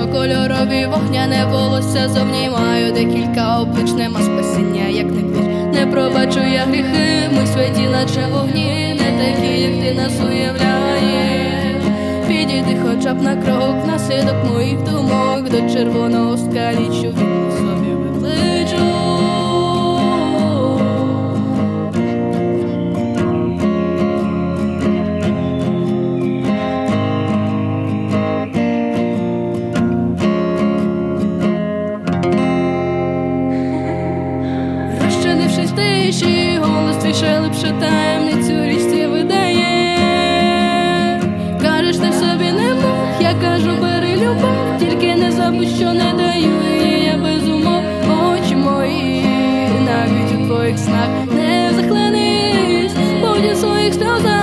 різнокольорові вогняне волосся зовні маю декілька облич, нема спасіння, як не клич. Не пробачу я гріхи, ми святі, наче вогні, не такі, як ти нас уявляєш. Підійди хоча б на крок, наслідок моїх думок до червоного скалічу що тиші, голос твій шелеп таємницю річці видає. Кажеш, ти в собі не мов, я кажу, бери любов, тільки не забудь, що не даю. І я без умов, очі мої, навіть у твоїх снах не захлинись, будь у своїх сльозах.